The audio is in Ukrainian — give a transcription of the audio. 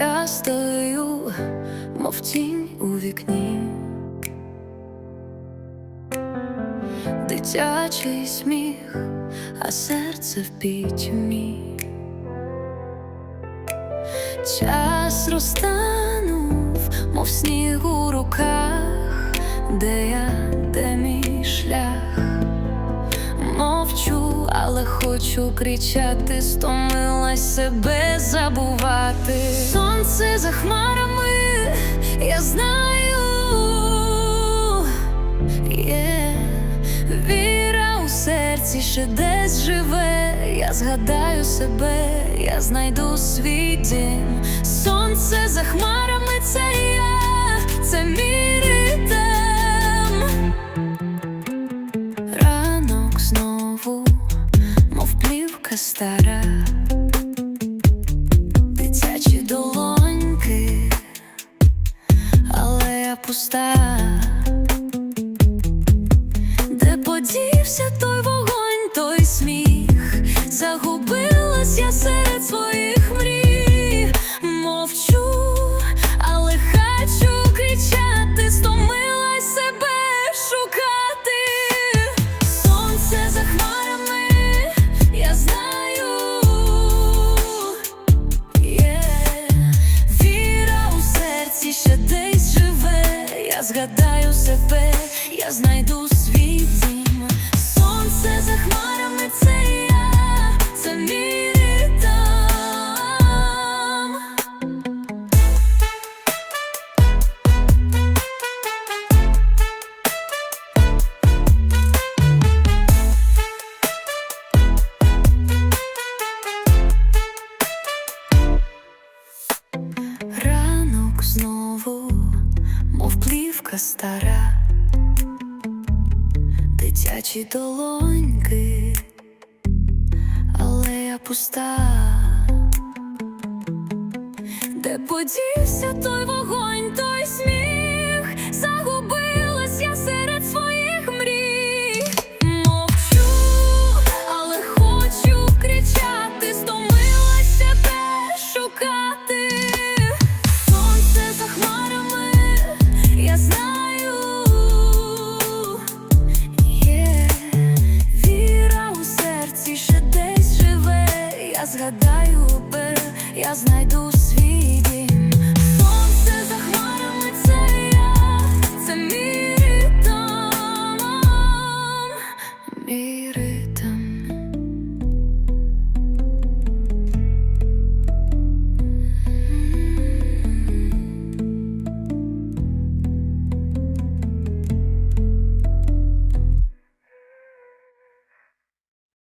Я стою, мов тінь у вікні. Дитячий сміх, а серце в пітьмі. Час розтанув, мов сніг у руках, де я, де мій шлях. Мовчу, але хочу кричати, стомилась себе забувати. Сонце за хмарами, я знаю, є віра у серці ще десь живе. Я згадаю себе, я знайду свій дім. Сонце за хмарами, це я, це мій ритм. Ранок знову, мов плівка стара, пуста. Де подівся той вогонь, той сміх, загубилась я серед своїх згадаю себе, я знайду свій дім. Сонце за хмарами, це плівка стара, дитячі долоньки, але я пуста. Де подівся той вогонь, той сміх, Згадаю би, я знайду свій дім. Сонце за хмарами, це я, це мій ритм. Мій